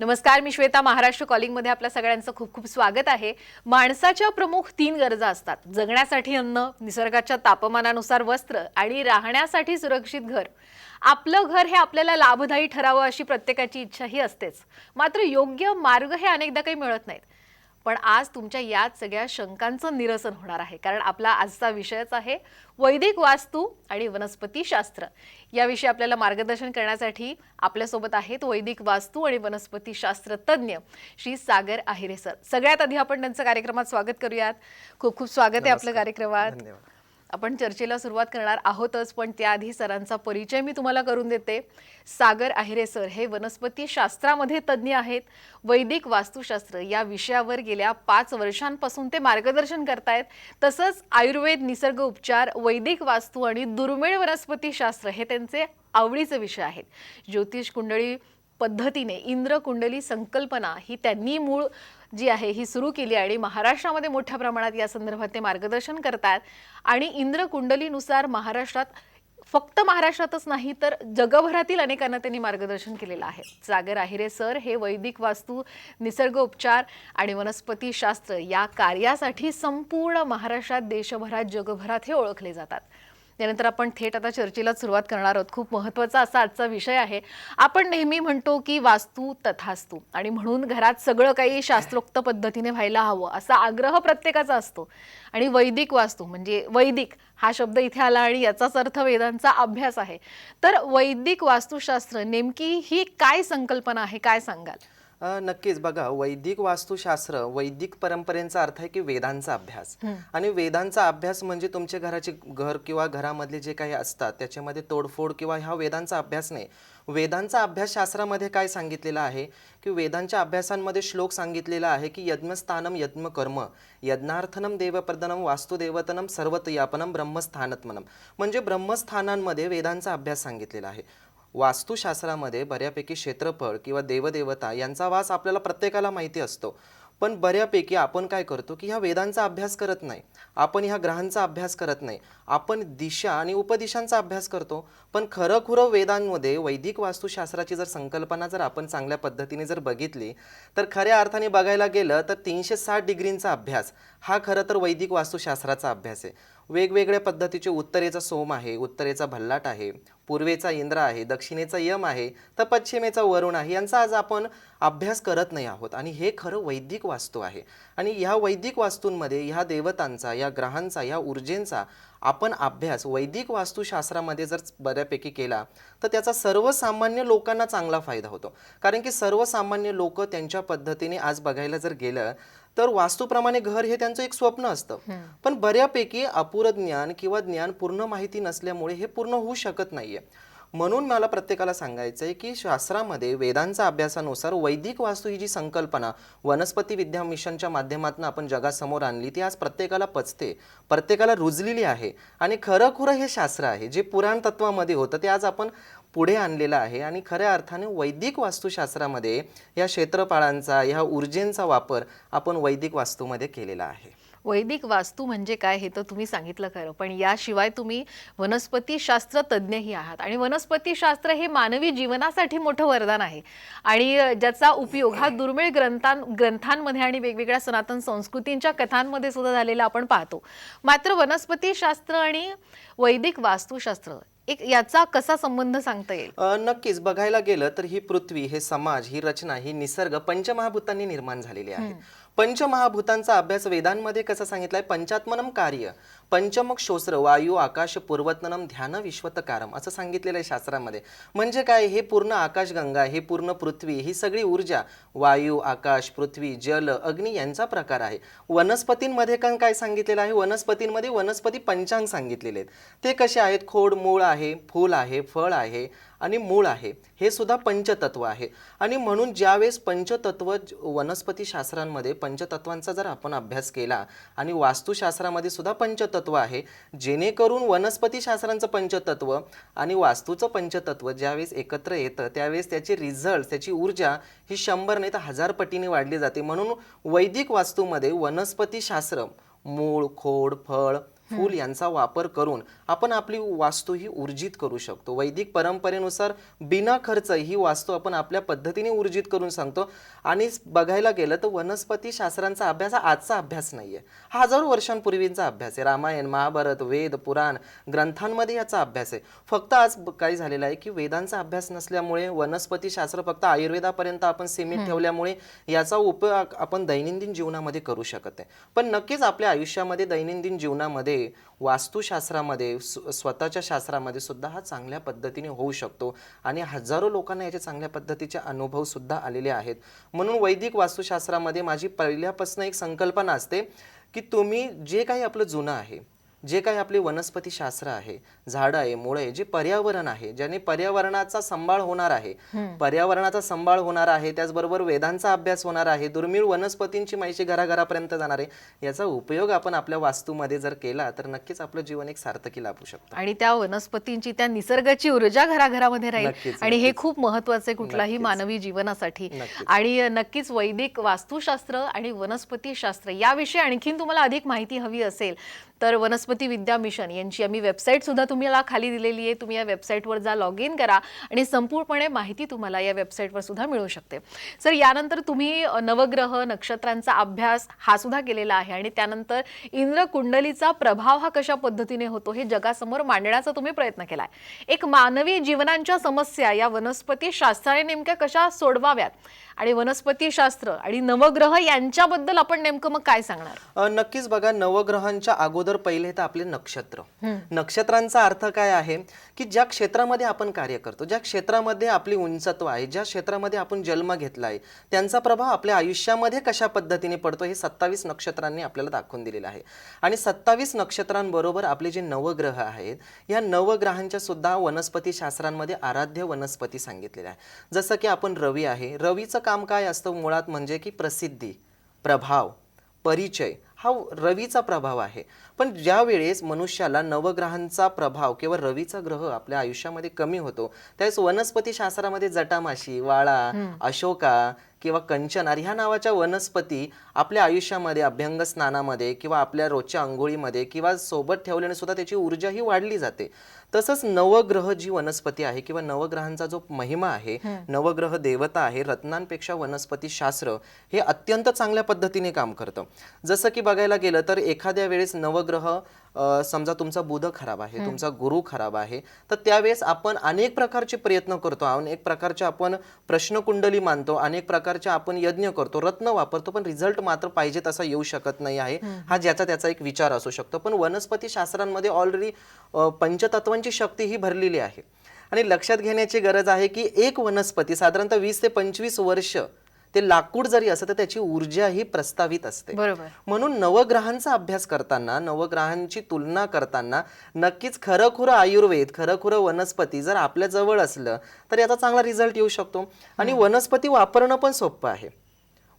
नमस्कार मी श्वेता महाराष्ट्र कॉलिंगमध्ये आपल्या सगळ्यांचं खूप खूप स्वागत आहे. माणसाच्या प्रमुख तीन गरजा असतात. जगण्यासाठी अन्न निसर्गाच्या तापमानानुसार वस्त्र आणि राहण्यासाठी सुरक्षित घर. आपलं घर हे आपल्याला लाभदायी ठरावं अशी प्रत्येकाची इच्छाही असतेच. मात्र योग्य मार्ग हे अनेकदा काही मिळत नाहीत. पण आज तुमच्या याच सगळ्या शंकांचं निरसन होणार आहे. कारण आपला आजचा विषयच आहे वैदिक वास्तू आणि वनस्पतीशास्त्र याविषयी आपल्याला मार्गदर्शन करण्यासाठी आपल्यासोबत आहेत वैदिक वास्तू आणि वनस्पतीशास्त्र तज्ज्ञ श्री सागर आहिरे सर. सगळ्यात आधी आपण त्यांचं कार्यक्रमात स्वागत करूयात. खूप खूप स्वागत आहे आपलं कार्यक्रमात. धन्यवाद. आपण चर्चेला सुरुवात करणार आहोतच पण त्याआधी सरांचा परिचय मी तुम्हाला करून देते. सागर आहिरे सर हे वनस्पती शास्त्रामध्ये तज्ज्ञ आहेत. वैदिक वास्तुशास्त्र या विषयावर गेल्या पाच वर्षांपासून ते मार्गदर्शन करतायत. तसंच आयुर्वेद निसर्ग उपचार वैदिक वास्तू आणि दुर्मिळ वनस्पतीशास्त्र हे त्यांचे आवडीचे विषय आहेत. ज्योतिष कुंडळी पद्धतीने इंद्रकुंडली संकल्पना ही त्यांनी मूळ जी आहे ही सुरू केली आणि महाराष्ट्रामध्ये मोठ्या प्रमाणात या संदर्भात ते मार्गदर्शन करतात. आणि इंद्रकुंडलीनुसार महाराष्ट्रात फक्त महाराष्ट्रातच नाही तर जगभरातील अनेकांना त्यांनी मार्गदर्शन केलेलं आहे. सागर आहिरे सर हे वैदिक वास्तू निसर्ग उपचार आणि वनस्पती शास्त्र या कार्यासाठी संपूर्ण महाराष्ट्रात देशभरात जगभरात हे ओळखले जातात. त्यानंतर आपण थेट आता चर्चेला सुरुवात करणार आहोत. खूप महत्त्वाचा असा आजचा विषय आहे. आपण नेहमी म्हणतो की वास्तू तथास्तू. आणि म्हणून घरात सगळं काही शास्त्रोक्त पद्धतीने व्हायला हवं असा आग्रह प्रत्येकाचा असतो. आणि वैदिक वास्तू म्हणजे वैदिक हा शब्द इथे आला आणि याचाच अर्थ वेदांचा अभ्यास आहे. तर वैदिक वास्तुशास्त्र नेमकी ही काय संकल्पना आहे? काय सांगाल? नक्कीच बघा वैदिक वास्तुशास्त्र वैदिक परंपरेचा अर्थ आहे की वेदांचा अभ्यास. आणि वेदांचा अभ्यास म्हणजे तुमच्या घराचे घर किंवा घरामधले जे काही असतात त्याच्यामध्ये तोडफोड किंवा ह्या वेदांचा अभ्यास नाही. वेदांचा अभ्यास शास्त्रामध्ये काय सांगितलेलं आहे? की वेदांच्या अभ्यासांमध्ये श्लोक सांगितलेला आहे की यज्ञस्थानम यज्ञ कर्म यज्ञार्थनम देवप्रदनम वास्तुदेवतनम सर्वतयापनम ब्रह्मस्थानत्मनम म्हणजे ब्रह्मस्थानांमध्ये वेदांचा अभ्यास सांगितलेला आहे. वास्तुशास्त्रामध्ये बऱ्यापैकी क्षेत्रफळ किंवा देवदेवता यांचा वास आपल्याला प्रत्येकाला माहिती असतो. पण बऱ्यापैकी आपण काय करतो की ह्या वेदांचा अभ्यास करत नाही. आपण ह्या ग्रहांचा अभ्यास करत नाही. आपण दिशा आणि उपदिशांचा अभ्यास करतो. पण खरं खुरं वेदांमध्ये वैदिक वास्तुशास्त्राची जर संकल्पना जर आपण चांगल्या पद्धतीने जर बघितली तर खऱ्या अर्थाने बघायला गेलं तर तीनशे साठ डिग्रींचा अभ्यास हा खरं तर वैदिक वास्तुशास्त्राचा अभ्यास आहे. वेगवेगळ्या पद्धतीचे उत्तरेचा सोम आहे उत्तरेचा भल्लाट आहे पूर्वेचा इंद्र आहे दक्षिणेचा यम आहे तर पश्चिमेचा वरुण आहे यांचा आज आपण अभ्यास करत नाही आहोत. आणि हे खरं वैदिक वास्तू आहे. आणि ह्या वैदिक वास्तूंमध्ये ह्या देवतांचा या ग्रहांचा या ऊर्जेंचा आपण अभ्यास वैदिक वास्तुशास्त्रामध्ये जर बऱ्यापैकी केला तर त्याचा सर्वसामान्य लोकांना चांगला फायदा होतो. कारण की सर्वसामान्य लोक त्यांच्या पद्धतीने आज बघायला जर गेलं तर वास्तूप्रमाणे घर हे त्यांचं एक स्वप्न असतं. पण बऱ्यापैकी अपुरं ज्ञान किंवा ज्ञान पूर्ण माहिती नसल्यामुळे हे पूर्ण होऊ शकत नाहीये. म्हणून मला प्रत्येकाला सांगायचं आहे की शास्त्रामध्ये वेदांचा अभ्यासानुसार वैदिक वास्तू ही जी संकल्पना वनस्पती विद्या मिशनच्या माध्यमातून आपण जगासमोर आणली ती आज प्रत्येकाला पचते प्रत्येकाला रुजलेली आहे आणि खरं खुरं हे शास्त्र आहे जे पुराण तत्वामध्ये होतं ते आज आपण पुढे आणलेलं आहे आणि खऱ्या अर्थाने वैदिक वास्तुशास्त्रामध्ये या क्षेत्रपाळांचा ह्या ऊर्जेंचा वापर आपण वैदिक वास्तूमध्ये केलेला आहे. वैदिक वास्तू म्हणजे काय हे तर तुम्ही सांगितलं खरं. पण याशिवाय तुम्ही वनस्पतीशास्त्र तज्ज्ञही आहात. आणि वनस्पतीशास्त्र हे मानवी जीवनासाठी मोठं वरदान आहे. आणि ज्याचा उपयोग हा दुर्मिळ ग्रंथां ग्रंथांमध्ये आणि वेगवेगळ्या सनातन संस्कृतींच्या कथांमध्ये सुद्धा झालेला आपण पाहतो. मात्र वनस्पतीशास्त्र आणि वैदिक वास्तुशास्त्र एक याचा कसा संबंध सांगता येईल? नक्कीच. बघायला गेलं तर ही पृथ्वी हे समाज ही रचना ही निसर्ग पंचमहाभूतांनी निर्माण झालेली आहे पंचमहाभूतांचा अभ्यास वेदांमध्ये कसं सांगितलंय? पंचात्मनम कार्य. पंचमुख शोस्त्र वायू आकाश पूर्वतनम ध्यान विश्वतकारम असं सांगितलेलं आहे शास्त्रामध्ये. म्हणजे काय? हे पूर्ण आकाशगंगा हे पूर्ण पृथ्वी ही सगळी ऊर्जा वायू आकाश पृथ्वी जल अग्नी यांचा प्रकार आहे. वनस्पतींमध्ये पण काय सांगितलेलं आहे? वनस्पतींमध्ये वनस्पती पंचांग सांगितलेले आहेत. ते कसे आहेत? खोड मूळ आहे फूल आहे फळ आहे आणि मूळ आहे. हे सुद्धा पंचतत्व आहे. आणि म्हणून ज्यावेळेस पंचतत्व वनस्पतीशास्त्रांमध्ये पंचतत्वांचा जर आपण अभ्यास केला आणि वास्तुशास्त्रामध्ये सुद्धा पंचतत्व आहे. जेणेकरून वनस्पतीशास्त्रांचं पंचतत्व आणि वास्तूचं पंचतत्व ज्यावेळेस एकत्र येतं त्यावेळेस त्याचे रिझल्ट त्याची ऊर्जा ही शंभर नाही तर हजार पटीने वाढली जाते. म्हणून वैदिक वास्तूमध्ये वनस्पतीशास्त्र मूळ खोड फळ फूल यांचा वापर करून आपण आपली वास्तू ही ऊर्जित करू शकतो. वैदिक परंपरेनुसार बिना खर्च ही वास्तू आपण आपल्या पद्धतीने ऊर्जित करून सांगतो. आणि बघायला गेलं तर वनस्पती शास्त्रांचा अभ्यास हा आजचा अभ्यास नाहीये. हा हजारो वर्षांपूर्वीचा अभ्यास आहे. रामायण महाभारत वेद पुराण ग्रंथांमध्ये याचा अभ्यास आहे. फक्त आज काय झालेलं आहे की वेदांचा अभ्यास नसल्यामुळे वनस्पती शास्त्र फक्त आयुर्वेदापर्यंत आपण सीमित ठेवल्यामुळे याचा उपयोग आपण दैनंदिन जीवनामध्ये करू शकत आहे पण नक्कीच आपल्या आयुष्यामध्ये दैनंदिन जीवनामध्ये वास्तुशास्त्रामध्ये स्व- स्वतःच्या शास्त्रामध्ये सुद्धा हा चांगल्या पद्धतीने होऊ शकतो. आणि हजारो लोकांना याचे चांगल्या पद्धतीचे अनुभव सुद्धा आलेले आहेत. म्हणून वैदिक वास्तुशास्त्रामध्ये माझी पहिल्यापासून एक संकल्पना असते की तुम्ही जे काही आपलं जुनं आहे जे काही आपले वनस्पती शास्त्र आहे झाड आहे मुळे जे पर्यावरण आहे ज्याने पर्यावरणाचा सांभाळ होणार आहे. पर्यावरणाचा सांभाळ होणार आहे त्याचबरोबर वेदांचा अभ्यास होणार आहे दुर्मिळ वनस्पतींची माहिती घराघरापर्यंत जाणार आहे याचा उपयोग आपण आपल्या वास्तूमध्ये जर केला तर नक्कीच आपलं जीवन एक सार्थकी लाभू शकतं. आणि त्या वनस्पतींची त्या निसर्गाची ऊर्जा घराघरामध्ये राहील. आणि हे खूप महत्वाचं आहे कुठल्याही मानवी जीवनासाठी. आणि नक्कीच वैदिक वास्तुशास्त्र आणि वनस्पती शास्त्र याविषयी आणखीन तुम्हाला अधिक माहिती हवी असेल तर वनस्पती विद्या मिशन यांची आम्ही वेबसाईट सुद्धा तुम्हाला खाली दिलेली आहे. तुम्ही या वेबसाईटवर जा लॉग इन करा आणि संपूर्णपणे माहिती तुम्हाला या वेबसाईटवर सुद्धा मिळू शकते. सर यानंतर तुम्ही नवग्रह नक्षत्रांचा अभ्यास हा सुद्धा केलेला आहे आणि त्यानंतर इंद्र कुंडलीचा प्रभाव हा कशा पद्धतीने होतो हे जगासमोर मांडण्याचा तुम्ही प्रयत्न केलाय. एक मानवी जीवनांच्या समस्या या वनस्पती शास्त्राने नेमक्या कशा सोडवाव्यात? आणि वनस्पती शास्त्र आणि नवग्रह यांच्याबद्दल आपण नेमकं मग काय सांगणार? नक्कीच बघा नवग्रहांच्या अगोदर पहिले तर आपले नक्षत्र. नक्षत्रांचा अर्थ काय आहे? की ज्या क्षेत्रामध्ये आपण कार्य करतो ज्या क्षेत्रामध्ये आपली उंचत्व आहे ज्या क्षेत्रामध्ये आपण जन्म घेतला आहे त्यांचा प्रभाव आपल्या आयुष्यामध्ये कशा पद्धतीने पडतो हे सत्तावीस नक्षत्रांनी आपल्याला दाखवून दिलेलं आहे. आणि सत्तावीस नक्षत्रांबरोबर आपले जे नवग्रह आहेत या नवग्रहांच्या सुद्धा वनस्पती शास्त्रांमध्ये आराध्य वनस्पती सांगितलेल्या आहे. जसं की आपण रवी आहे रवीचं काम काय असतं मुळात म्हणजे की प्रसिद्धी प्रभाव परिचय हा रवीचा प्रभाव आहे. पण ज्या वेळेस मनुष्याला नवग्रहांचा प्रभाव किंवा रवीचा ग्रह आपल्या आयुष्यामध्ये कमी होतो त्यावेळेस वनस्पती शास्त्रामध्ये जटामाशी वाळा अशोका किंवा कंचनार ह्या नावाच्या वनस्पती आपल्या आयुष्यामध्ये अभ्यंग स्नानामध्ये किंवा आपल्या रोजच्या आंघोळीमध्ये किंवा सोबत ठेवल्याने सुद्धा त्याची ऊर्जा ही वाढली जाते. तसंच नवग्रह जी वनस्पती आहे किंवा नवग्रहांचा जो महिमा आहे नवग्रह देवता आहे रत्नांपेक्षा वनस्पती शास्त्र हे अत्यंत चांगल्या पद्धतीने काम करतं. जसं की बघायला गेलं तर एखाद्या वेळेस नवग्रह समजा तुमचा बुध खराब आहे तुमचा गुरु खराब आहे तर त्यावेळेस आपण अनेक प्रकारचे प्रयत्न करतो. अनेक प्रकारचे आपण प्रश्नकुंडली मानतो अनेक प्रकारचे आपण यज्ञ करतो रत्न वापरतो पण रिझल्ट मात्र पाहिजे तसा येऊ शकत नाही आहे. हा. ज्याचा त्याचा एक विचार असू शकतो. पण वनस्पती शास्त्रांमध्ये ऑलरेडी पंचतत्वांची शक्ती ही भरलेली आहे. आणि लक्षात घेण्याची गरज आहे की एक वनस्पती साधारणतः वीस ते पंचवीस वर्ष ते लाकूड जरी असतं तर त्याची ऊर्जा ही प्रस्तावित असते. बरोबर. म्हणून नवग्रहांचा अभ्यास करताना नवग्रहांची तुलना करताना नक्कीच खरंखुरं आयुर्वेद खरंखुरं वनस्पती जर आपल्या जवळ असलं तर याचा चांगला रिझल्ट येऊ शकतो. आणि वनस्पती वापरणं पण सोपं आहे.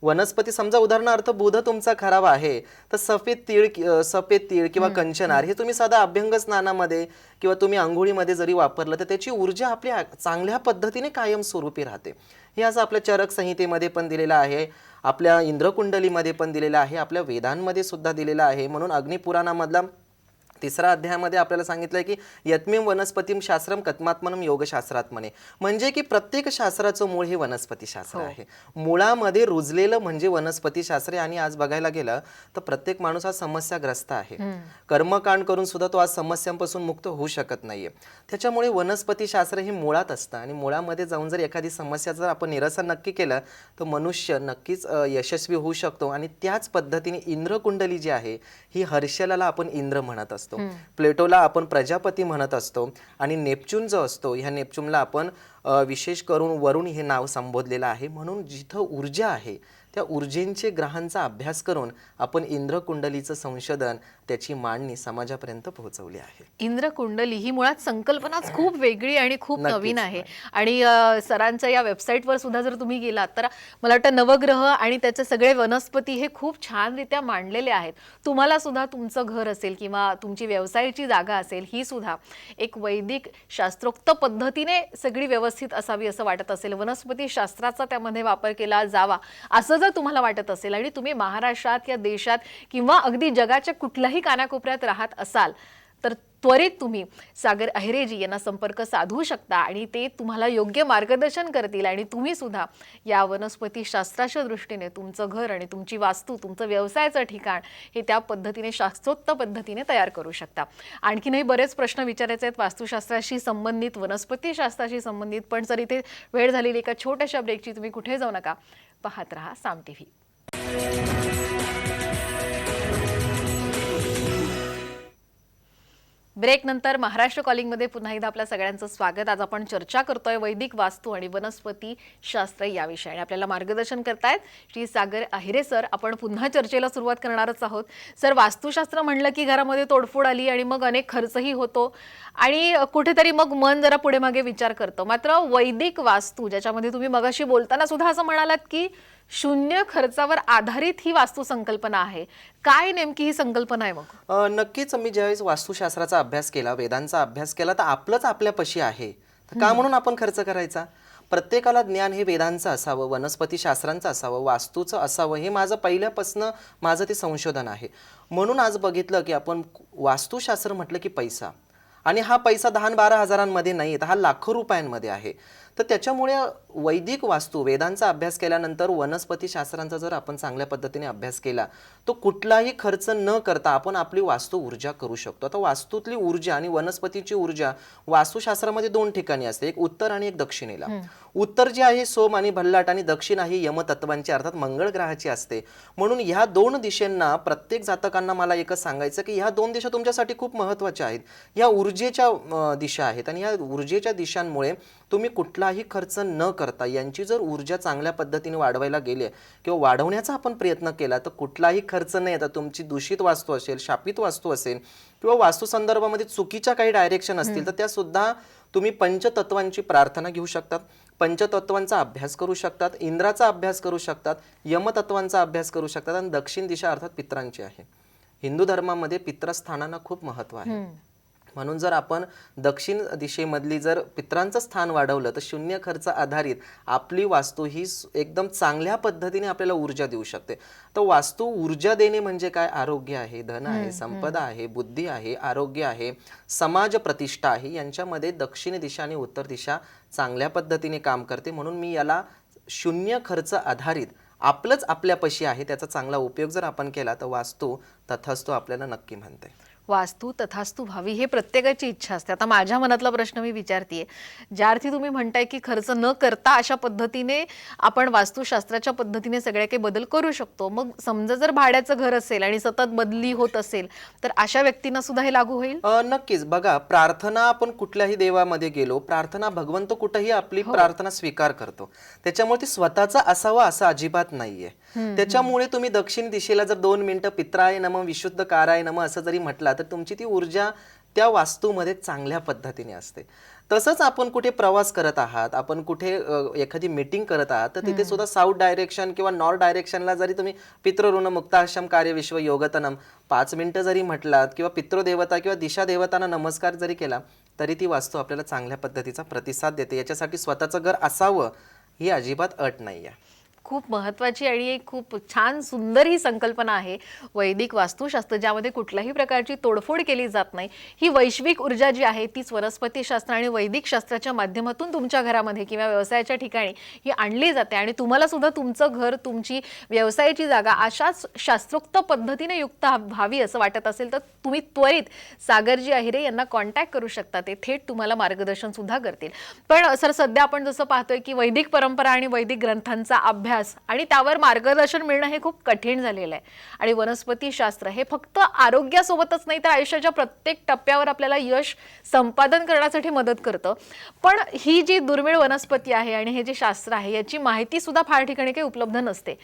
वनस्पती समजा उदाहरणार्थ बुध तुमचा खराब आहे तर सफेद तीळ सफेद तीळ किंवा कंचनार हे तुम्ही साधा अभ्यंग स्नानामध्ये किंवा तुम्ही आंघोळीमध्ये जरी वापरलं तर त्याची ऊर्जा आपल्या चांगल्या पद्धतीने कायम स्वरूपी राहते. हे असं आपल्या चरक संहितेमध्ये पण दिलेलं आहे आपल्या इंद्रकुंडलीमध्ये पण दिलेलं आहे आपल्या वेदांमध्ये सुद्धा दिलेलं आहे. म्हणून अग्निपुराणामधला तिसरा अध्यायामध्ये आपल्याला सांगितलंय की यत्मिम वनस्पतीम शास्त्रम कत्मात्मनम योगशास्त्रात्मने. म्हणजे की प्रत्येक शास्त्राचं मूळ हे वनस्पती शास्त्र आहे. मुळामध्ये रुजलेलं म्हणजे वनस्पती शास्त्र आहे आणि आज बघायला गेलं तर प्रत्येक माणूस हा समस्याग्रस्त आहे. कर्मकांड करून सुद्धा तो आज समस्यांपासून मुक्त होऊ शकत नाहीये. त्याच्यामुळे वनस्पती शास्त्र हे मुळात असतं आणि मुळामध्ये जाऊन जर एखादी समस्या जर आपण निरसन नक्की केलं तर मनुष्य नक्कीच यशस्वी होऊ शकतो आणि त्याच पद्धतीने इंद्रकुंडली जी आहे ही हर्षलाला आपण इंद्र म्हणत असतो. प्लेटोला आपण प्रजापती म्हणत असतो आणि नेपच्यून जो असतो ह्या नेपच्यूनला आपण विशेष करून वरुण हे नाव संबोधलेलं आहे. म्हणून जिथं ऊर्जा आहे त्या ऊर्जेंचे ग्रहांचा अभ्यास करून आपण इंद्रकुंडलीचं संशोधन त्याची मांडणी समाजापर्यंत पोहोचवली आहे. इंद्र कुंडली ही मुळात संकल्पनाच खूप वेगळी आणि खूप नवीन आहे. आणि सरांच्या या वेबसाईटवर सुद्धा जर तुम्ही गेलात तर मला वाटतं नवग्रह आणि त्याचे सगळे वनस्पती हे खूप छानरित्या मांडलेले आहेत. तुम्हाला सुद्धा तुमचं घर असेल किंवा तुमची व्यवसायाची जागा असेल ही सुद्धा एक वैदिक शास्त्रोक्त पद्धतीने सगळी व्यवस्थित असावी असं वाटत असेल. वनस्पती शास्त्राचा त्यामध्ये वापर केला जावा असं जर तुम्हाला वाटत असेल आणि तुम्ही महाराष्ट्रात या देशात किंवा अगदी जगाच्या कुठल्याही कानाकोपऱ्यात राहत असाल तर त्वरित तुम्ही सागर अहिरेजी यांना संपर्क साधू शकता आणि ते तुम्हाला योग्य मार्गदर्शन करतील आणि तुम्ही सुद्धा या वनस्पती शास्त्राच्या दृष्टीने तुमचं घर आणि तुमची वास्तू तुमचं व्यवसायाचं ठिकाण हे त्या पद्धतीने शास्त्रोक्त पद्धतीने तयार करू शकता. आणखीनही बरेच प्रश्न विचारायचे आहेत. वास्तुशास्त्राशी संबंधित वनस्पती शास्त्राशी संबंधित पण जर इथे वेळ झालेली एका छोट्याशा ब्रेकची तुम्ही कुठे जाऊ नका. पाहत रहा साम टीव्ही. ब्रेक नंतर महाराष्ट्र कॉलिंगमध्ये पुन्हा एकदा आपल्या सगळ्यांचं स्वागत. आज आपण चर्चा करतोय वैदिक वास्तू आणि वनस्पती शास्त्र याविषयी. आणि आपल्याला मार्गदर्शन करतायत श्री सागर अहिरे सर. आपण पुन्हा चर्चेला सुरुवात करणारच आहोत. सर वास्तुशास्त्र म्हणलं की घरामध्ये तोडफोड आली आणि मग अनेक खर्चही होतो. आणि कुठेतरी मग मन जरा पुढे मागे विचार करतं. मात्र वैदिक वास्तू ज्याच्यामध्ये तुम्ही मगाशी बोलताना सुद्धा असं म्हणालात की शून्य खर्चावर आधारित ही वास्तू संकल्पना आहे. काय नेमकी ही संकल्पना आहे मग? नक्कीच मी ज्यावेळेस वास्तुशास्त्राचा अभ्यास केला वेदांचा अभ्यास केला तर आपलंच आपल्यापाशी आहे. का म्हणून आपण खर्च करायचा? प्रत्येकाला ज्ञान हे वेदांचं असावं वनस्पती शास्त्रांचं असावं वास्तूचं असावं हे माझं पहिल्यापासनं माझं ते संशोधन आहे. म्हणून आज बघितलं की आपण वास्तुशास्त्र म्हटलं की पैसा. आणि हा पैसा दहा बारा हजारांमध्ये नाही तर हा लाखो रुपयांमध्ये आहे. तर त्याच्यामुळे वैदिक वास्तू वेदांचा अभ्यास केल्यानंतर वनस्पती शास्त्रांचा जर आपण चांगल्या पद्धतीने अभ्यास केला तो कुठलाही खर्च न करता आपण आपली वास्तू ऊर्जा करू शकतो. आता वास्तूतली ऊर्जा आणि वनस्पतीची ऊर्जा वास्तुशास्त्रामध्ये दोन ठिकाणी असते एक उत्तर आणि एक दक्षिणेला. उत्तर जे आहे सोम आणि भल्लाट आणि दक्षिण आहे यमतत्वांची अर्थात मंगळ ग्रहाची असते. म्हणून ह्या दोन दिशेंना प्रत्येक जातकांना मला एकच सांगायचं की ह्या दोन दिशा तुमच्यासाठी खूप महत्त्वाच्या आहेत. ह्या ऊर्जेच्या दिशा आहेत आणि ह्या ऊर्जेच्या दिशांमुळे तुम्ही कुठलाही खर्च न करता यांची जर ऊर्जा चांगल्या पद्धतीने वाढवायला गेली किंवा वाढवण्याचा आपण प्रयत्न केला तर कुठलाही खर्च नाही. येतात तुमची दूषित वास्तू असेल शापित वास्तू असेल किंवा वास्तू संदर्भामध्ये चुकीच्या काही डायरेक्शन असतील तर त्या सुद्धा तुम्ही पंचतत्वांची प्रार्थना घेऊ शकतात. पंचतत्वांचा अभ्यास करू शकतात इंद्राचा अभ्यास करू शकतात यमतत्वांचा अभ्यास करू शकतात आणि दक्षिण दिशा अर्थात पित्रांची आहे. हिंदू धर्मामध्ये पित्रस्थानांना खूप महत्त्व आहे. म्हणून जर आपण दक्षिण दिशेमधली जर पित्रांचं स्थान वाढवलं तर शून्य खर्च आधारित आपली वास्तू ही एकदम चांगल्या पद्धतीने आपल्याला ऊर्जा देऊ शकते. तर वास्तू ऊर्जा देणे म्हणजे काय? आरोग्य आहे धन आहे संपदा आहे बुद्धी आहे आरोग्य आहे समाज प्रतिष्ठा आहे यांच्यामध्ये दक्षिण दिशा आणि उत्तर दिशा चांगल्या पद्धतीने काम करते. म्हणून मी याला शून्य खर्च आधारित आपलंच आपल्यापाशी आहे त्याचा चांगला उपयोग जर आपण केला तर वास्तू तथास्तू आपल्याला नक्की म्हणते. वास्तू तथास्तू व्हावी हे प्रत्येकाची इच्छा असते. आता माझ्या मनातला प्रश्न मी विचारतीये. ज्या अर्थी तुम्ही म्हणताय की खर्च न करता अशा पद्धतीने आपण वास्तुशास्त्राच्या पद्धतीने सगळे काही बदल करू शकतो. मग समजा जर भाड्याचं घर असेल आणि सतत बदली होत असेल तर अशा व्यक्तींना सुद्धा हे लागू होईल? नक्कीच. बघा प्रार्थना आपण कुठल्याही देवामध्ये गेलो प्रार्थना भगवंत कुठेही आपली प्रार्थना स्वीकार करतो. त्याच्यामुळे ती स्वतःचा असावा असं अजिबात नाहीये. त्याच्यामुळे तुम्ही दक्षिण दिशेला जर दोन मिनिटं पित्राय नम विशुद्ध काराय नम असं जरी म्हटला तर तुमची ती ऊर्जा त्या वास्तूमध्ये चांगल्या पद्धतीने असते. तसंच आपण कुठे प्रवास करत आहात आपण कुठे एखादी मीटिंग करत आहात तर तिथे सुद्धा साऊथ डायरेक्शन किंवा नॉर्थ डायरेक्शनला जरी तुम्ही पितृऋण मुक्ताश्रम कार्य विश्व योगतनम पाच मिनिटं जरी म्हटलात किंवा पितृदेवता किंवा दिशा देवतांना नमस्कार जरी केला तरी ती वास्तू आपल्याला चांगल्या पद्धतीचा प्रतिसाद देते. याच्यासाठी स्वतःचं घर असावं ही अजिबात अट नाही आहे खूप महत्त्वाची आणि एक खूप छान सुंदर ही संकल्पना आहे वैदिक वास्तुशास्त्र ज्यामध्ये कुठल्याही प्रकारची तोडफोड केली जात नाही. ही वैश्विक ऊर्जा जी आहे तीच वनस्पती शास्त्र आणि वैदिक शास्त्राच्या माध्यमातून तुमच्या घरामध्ये किंवा व्यवसायाच्या ठिकाणी ही आणली जाते आणि तुम्हाला सुद्धा तुमचं घर तुमची व्यवसायाची जागा अशाच शास्त्रोक्त पद्धतीने युक्त व्हावी असं वाटत असेल तर तुम्ही त्वरित सागरजी अहिरे यांना कॉन्टॅक्ट करू शकता. ते थेट तुम्हाला मार्गदर्शन सुद्धा करतील. पण सर सध्या आपण जसं पाहतोय की वैदिक परंपरा आणि वैदिक ग्रंथांचा अभ्यास आणि त्यावर मार्गदर्शन मिळणं हे खूप कठीण झालेलं आहे. आणि वनस्पती शास्त्र हे फक्त आरोग्यासोबतच नाही तर आयुष्याच्या प्रत्येक टप्प्यावर आपल्याला यश संपादन करण्यासाठी मदत करतं. पण ही जी दुर्मिळ वनस्पती आहे आणि हे जे शास्त्र आहे याची माहिती सुद्धा फार ठिकाणी काही उपलब्ध नसते.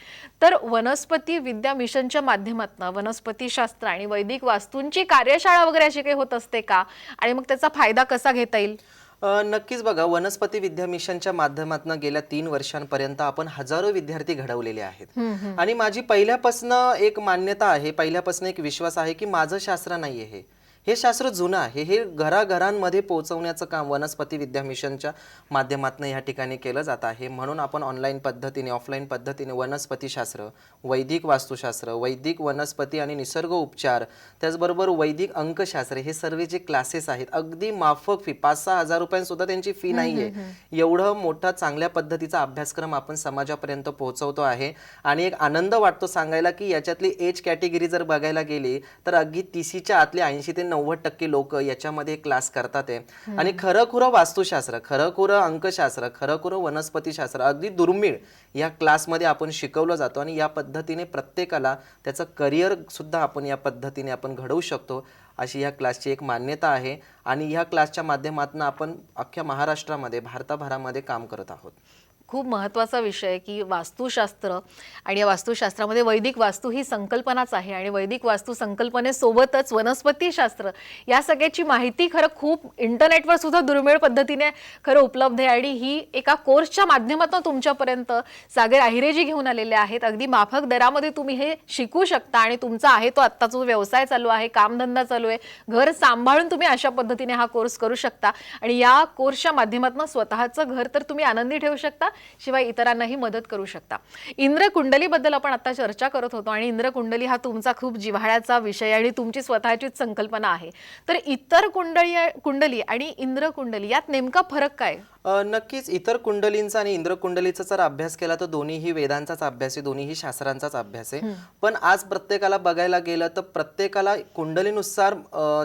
तर वनस्पती विद्या मिशनच्या माध्यमातून वनस्पती शास्त्र आणि वैदिक वास्तूंची कार्यशाळा वगैरे अशी काही होत असते का? आणि मग त्याचा फायदा कसा घेता येईल? नक्कीच बघा वनस्पती विद्या मिशनच्या माध्यमातून गेल्या तीन वर्षांपर्यंत आपण हजारो विद्यार्थी घडवलेले आहेत. आणि माझी पहिल्यापासून एक मान्यता आहे पहिल्यापासून एक विश्वास आहे की माझं शास्त्र नाहीये हे. हे शास्त्र जुनं आहे. हे घराघरांमध्ये पोहोचवण्याचं काम वनस्पती विद्या मिशनच्या माध्यमातून या ठिकाणी केलं जात आहे. म्हणून आपण ऑनलाईन पद्धतीने ऑफलाईन पद्धतीने वनस्पतीशास्त्र वैदिक वास्तुशास्त्र वैदिक वनस्पती आणि निसर्ग उपचार त्याचबरोबर वैदिक अंकशास्त्र हे सर्व जे क्लासेस आहेत अगदी माफक फी पाच सहा हजार रुपयांसुद्धा त्यांची फी नाहीये. एवढं मोठा चांगल्या पद्धतीचा अभ्यासक्रम आपण समाजापर्यंत पोहोचवतो आहे. आणि एक आनंद वाटतो सांगायला की याच्यातली एज कॅटेगरी जर बघायला गेली तर अगदी तिसीच्या आतले ऐंशी ते नव्वद टक्के लोक याच्यामध्ये क्लास करतात आहे आणि खरं खुरं वास्तुशास्त्र खरं खुरं अंकशास्त्र खरं खुरं वनस्पतीशास्त्र अगदी दुर्मिळ या क्लासमध्ये आपण शिकवलं जातो आणि या पद्धतीने प्रत्येकाला त्याचं करिअर सुद्धा आपण या पद्धतीने आपण घडवू शकतो अशी या क्लासची एक मान्यता आहे. आणि ह्या क्लासच्या माध्यमातून आपण अख्ख्या महाराष्ट्रामध्ये भारताभरामध्ये काम करत आहोत. खूप महत्त्वाचा विषय की वास्तुशास्त्र आणि या वास्तुशास्त्रामध्ये वैदिक वास्तू ही संकल्पनाच आहे आणि वैदिक वास्तू संकल्पनेसोबतच वनस्पतीशास्त्र या सगळ्याची माहिती खरं खूप इंटरनेटवर सुद्धा दुर्मिळ पद्धतीने खरं उपलब्ध आहे आणि ही एका कोर्सच्या माध्यमातून तुमच्यापर्यंत सागर अहिरेजी घेऊन आलेले आहेत. अगदी माफक दरामध्ये तुम्ही हे शिकू शकता आणि तुमचा आहे तो आत्ता जो व्यवसाय चालू आहे कामधंदा चालू आहे. घर सांभाळून तुम्ही अशा पद्धतीने हा कोर्स करू शकता आणि या कोर्सच्या माध्यमातून स्वतःचं घर तर तुम्ही आनंदी ठेवू शकता. शिवाय इतरांनाही मदत करू शकता. इंद्रकुंडलीबद्दल आपण आता चर्चा करत होतो आणि इंद्रकुंडली हा तुमचा खूप जिव्हाळ्याचा विषय आणि तुमची स्वतःचीच संकल्पना आहे. तर इतर कुंडली कुंडली आणि इंद्रकुंडली यात नेमका फरक काय? नक्कीच इतर कुंडलींचा आणि इंद्रकुंडलीचा जर अभ्यास केला तर दोन्हीही वेदांचाच अभ्यास आहे दोन्हीही शास्त्रांचाच अभ्यास आहे. पण आज प्रत्येकाला बघायला गेलं तर प्रत्येकाला कुंडलीनुसार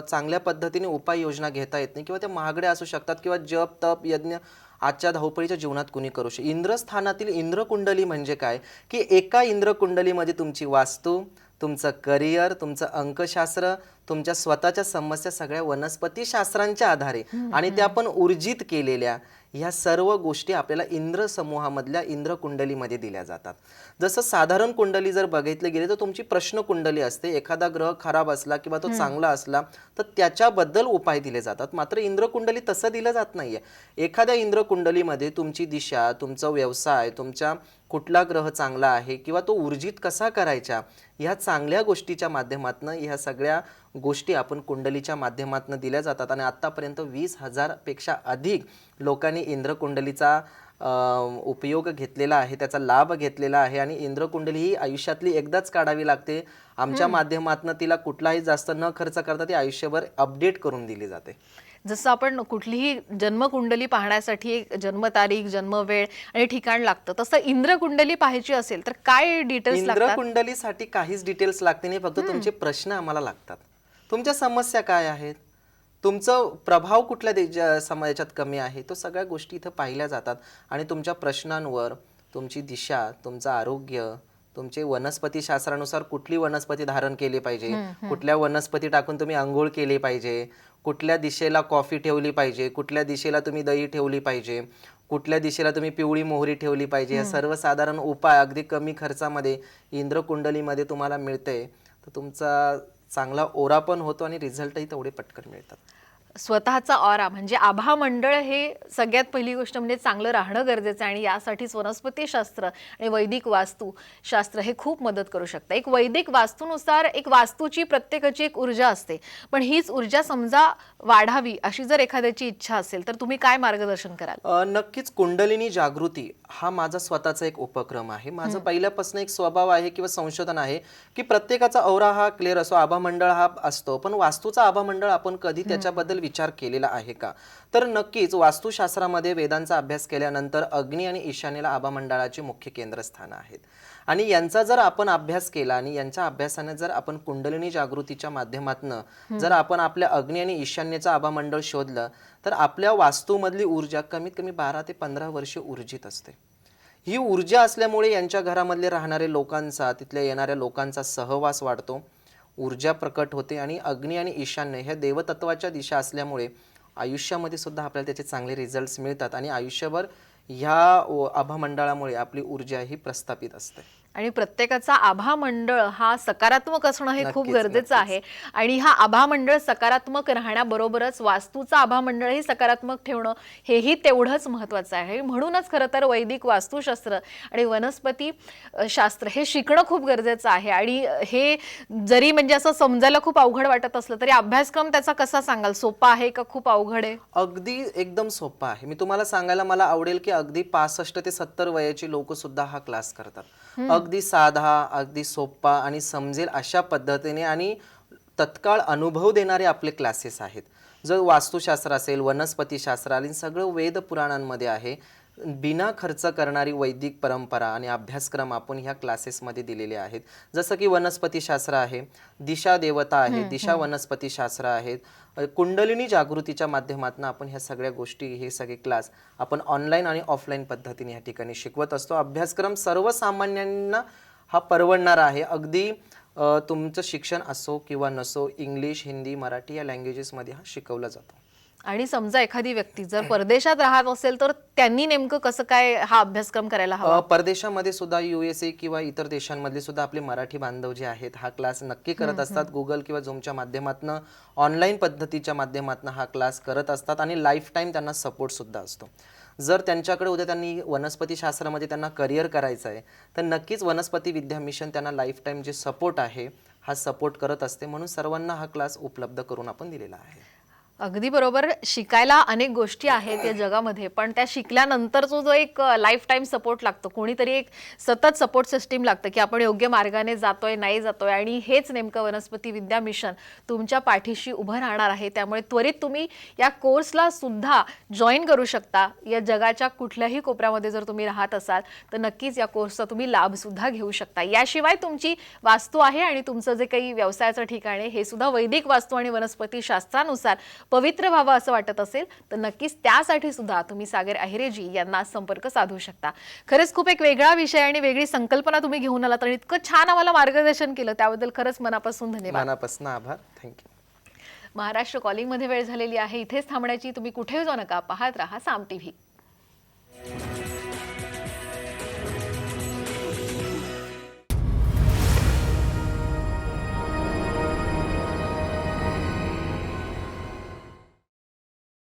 चांगल्या पद्धतीने उपाययोजना घेता येत नाही किंवा त्या महागड्या असू शकतात किंवा जप तप यज्ञ आजच्या धावपळीच्या जीवनात कुणी करू शकतो इंद्रस्थानातील इंद्रकुंडली म्हणजे काय? की एका इंद्रकुंडलीमध्ये तुमची वास्तू तुमचं करिअर तुमचं अंकशास्त्र तुमच्या स्वतःच्या समस्या सगळ्या वनस्पती शास्त्रांच्या आधारे. आणि त्या पण ऊर्जित केलेल्या. ह्या सर्व गोष्टी आपल्याला इंद्र समूहामधल्या इंद्र कुंडलीमध्ये दिल्या जातात. जसं साधारण कुंडली जर बघितले गेले तर तुमची प्रश्न कुंडली असते. एखादा ग्रह खराब असला किंवा तो चांगला असला तर त्याच्याबद्दल उपाय दिले जातात. मात्र इंद्र कुंडली तसं दिलं जात नाहीये. एखाद्या इंद्र कुंडलीमध्ये तुमची दिशा तुमचा व्यवसाय तुमच्या कुठला ग्रह चांगला आहे किंवा तो ऊर्जित कसा करायचा ह्या चांगल्या गोष्टीच्या माध्यमातून ह्या सगळ्या गोष्टी आपण कुंडलीच्या माध्यमातून दिल्या जातात. आणि आत्तापर्यंत वीस हजारपेक्षा अधिक लोकांनी इंद्रकुंडलीचा उपयोग घेतलेला आहे त्याचा लाभ घेतलेला आहे. आणि इंद्रकुंडली ही आयुष्यातली एकदाच काढावी लागते. आमच्या माध्यमातून तिला कुठलाही जास्त न खर्च करता ती आयुष्यभर अपडेट करून दिली जाते. जसं आपण कुठलीही जन्मकुंडली पाहण्यासाठी एक जन्मतारीख जन्मवेळ आणि ठिकाण लागतं. तसं इंद्रकुंडली पाहायची असेल तर काय डिटेल्स इंद्रकुंडलीसाठी काहीच डिटेल्स लागते नाही. फक्त तुमचे प्रश्न आम्हाला लागतात. तुमच्या समस्या काय आहेत? तुमचं प्रभाव कुठल्या दे- ज- सम याच्यात कमी आहे? तो सगळ्या गोष्टी इथं पाहिल्या जातात. आणि तुमच्या प्रश्नांवर तुमची दिशा तुमचं आरोग्य तुमचे वनस्पती शास्त्रानुसार कुठली वनस्पती धारण केली पाहिजे? कुठल्या वनस्पती टाकून तुम्ही आंघोळ केली पाहिजे? कुठल्या दिशेला कॉफी ठेवली पाहिजे? कुठल्या दिशेला तुम्ही दही ठेवली पाहिजे? कुठल्या दिशेला तुम्ही पिवळी मोहरी ठेवली पाहिजे? या सर्वसाधारण उपाय अगदी कमी खर्चामध्ये इंद्रकुंडलीमध्ये तुम्हाला मिळते. तर तुमचा चांगला ओरा पण होतो आणि रिझल्टही तेवढे पटकन मिळतात. स्वतःचा ऑरा म्हणजे आभा मंडळ हे सगळ्यात पहिली गोष्ट म्हणजे चांगलं राहणं गरजेचं आहे आणि यासाठीच वनस्पतीशास्त्र आणि वैदिक वास्तू शास्त्र हे खूप मदत करू शकतं. एक वैदिक वास्तूनुसार एक वास्तूची प्रत्येकाची एक ऊर्जा असते. पण हीच ऊर्जा समजा वाढावी अशी जर एखाद्याची इच्छा असेल तर तुम्ही काय मार्गदर्शन कराल? नक्कीच कुंडलिनी जागृती हा माझा स्वतःचा एक उपक्रम आहे. माझं पहिल्यापासून एक स्वभाव आहे किंवा संशोधन आहे की प्रत्येकाचा औरा हा क्लिअर असतो. आभामंडळ हा असतो. पण वास्तूचा आभामंडळ आपण कधी त्याच्याबद्दल विचार केलेला आहे का? तर नक्कीच वास्तुशास्त्रामध्ये वेदांचा अभ्यास केल्यानंतर अग्नी आणि ईशान्येला आभामंडळाची मुख्य केंद्रस्थानं आहेत. आणि यांचा जर आपण अभ्यास केला आणि यांच्या अभ्यासाने जर आपण कुंडलिनी जागृतीच्या माध्यमातनं जर आपण आपल्या अग्नी आणि ईशान्येचं आभामंडळ शोधलं तर आपल्या वास्तूमधली ऊर्जा कमीत कमी बारा ते पंधरा वर्ष ऊर्जित असते. ही ऊर्जा असल्यामुळे यांच्या घरामधले राहणारे लोकांचा तिथल्या येणाऱ्या लोकांचा सहवास वाढतो. ऊर्जा प्रकट होते आणि अग्नी आणि ईशान्य ह्या देवतत्वाच्या दिशा असल्यामुळे आयुष्यामध्ये सुद्धा आपल्याला त्याचे चांगले रिझल्ट्स मिळतात आणि आयुष्यभर ह्या व- आभामंडळामुळे आपली ऊर्जा ही प्रस्थापित असते. आणि प्रत्येकाचा आभा मंडळ हा सकारात्मक असणं हे खूप गरजेचं आहे. आणि हा आभा मंडळ सकारात्मक राहण्याबरोबरच वास्तूचा आभा मंडळही सकारात्मक ठेवणं हेही तेवढंच महत्वाचं आहे. म्हणूनच खरं तर वैदिक वास्तुशास्त्र आणि वनस्पती शास्त्र हे शिकणं खूप गरजेचं आहे. आणि हे जरी म्हणजे असं समजायला खूप अवघड वाटत असलं तरी अभ्यासक्रम त्याचा कसा सांगाल? सोपा आहे का? खूप अवघड आहे? अगदी एकदम सोपा आहे. मी तुम्हाला सांगायला मला आवडेल की अगदी पासष्ट ते सत्तर वयाची लोक सुद्धा हा क्लास करतात. अगदी साधा अगदी सोपा आणि समजेल अशा पद्धतीने आणि तत्काळ अनुभव देणारे आपले क्लासेस आहेत. जर वास्तुशास्त्र असेल वनस्पतीशास्त्र आणि सगळं वेद पुराणांमध्ये आहे. बिना खर्च करणारी वैदिक परंपरा आणि अभ्यासक्रम आपण ह्या क्लासेसमध्ये दिलेले आहेत. जसं की वनस्पतीशास्त्र आहे दिशा देवता आहे दिशा वनस्पतीशास्त्र आहेत. कुंडलिनी जागृतीच्या माध्यमातून आपण ह्या सगळ्या गोष्टी हे सगळे क्लास आपण ऑनलाईन आणि ऑफलाईन पद्धतीने या ठिकाणी शिकवत असतो. अभ्यासक्रम सर्वसामान्यांना हा परवडणारा आहे. अगदी तुमचं शिक्षण असो किंवा नसो इंग्लिश हिंदी मराठी या लँग्वेजेसमध्ये हा शिकवला जातो. आणि समजा एखादी व्यक्ती जर परदेशात राहत असेल तर त्यांनी नेमकं कसं काय हा अभ्यासक्रम करायला हवा? परदेशामध्ये सुद्धा युएसए किंवा इतर देशांमधले सुद्धा आपले मराठी बांधव जे आहेत हा क्लास नक्की करत असतात. गुगल किंवा झूमच्या माध्यमातून ऑनलाईन पद्धतीच्या माध्यमातून हा क्लास करत असतात आणि लाईफ टाईम त्यांना सपोर्ट सुद्धा असतो. जर त्यांच्याकडे उद्या त्यांनी वनस्पती शास्त्रामध्ये त्यांना करिअर करायचं आहे तर नक्कीच वनस्पती विद्या मिशन त्यांना लाईफ टाईम जे सपोर्ट आहे हा सपोर्ट करत असते. म्हणून सर्वांना हा क्लास उपलब्ध करून आपण दिलेला आहे. अगदी बरोबर. शिकायला अनेक गोष्टी आहेत या जगामध्ये पण त्या शिकल्यानंतरचा जो एक लाईफ टाईम सपोर्ट लागतो कोणीतरी एक सतत सपोर्ट सिस्टीम लागतं की आपण योग्य मार्गाने जातोय नाही जातोय. आणि हेच नेमकं वनस्पती विद्या मिशन तुमच्या पाठीशी उभं राहणार आहे. त्यामुळे त्वरित तुम्ही या कोर्सला सुद्धा जॉईन करू शकता. या जगाच्या कुठल्याही कोपऱ्यामध्ये जर तुम्ही राहत असाल तर नक्कीच या कोर्सचा तुम्ही लाभसुद्धा घेऊ शकता. याशिवाय तुमची वास्तू आहे आणि तुमचं जे काही व्यवसायाचं ठिकाण आहे हे सुद्धा वैदिक वास्तू आणि वनस्पती शास्त्रानुसार पवित्र व्हावं असं वाटत असेल तर नक्कीच त्यासाठी सुद्धा तुम्ही सागर अहिरेजी यांना संपर्क साधू शकता. खरंच खूप एक वेगळा विषय आणि वेगळी संकल्पना तुम्ही घेऊन आलात आणि इतकं छान आम्हाला मार्गदर्शन केलं त्याबद्दल खरंच मनापासून धन्यवाद. मनापासून आभार. थँक्यू महाराष्ट्र कॉलिंगमध्ये वेळ झालेली आहे. इथेच थांबण्याची तुम्ही कुठेही जाऊ नका. पाहत राहा साम टीव्ही.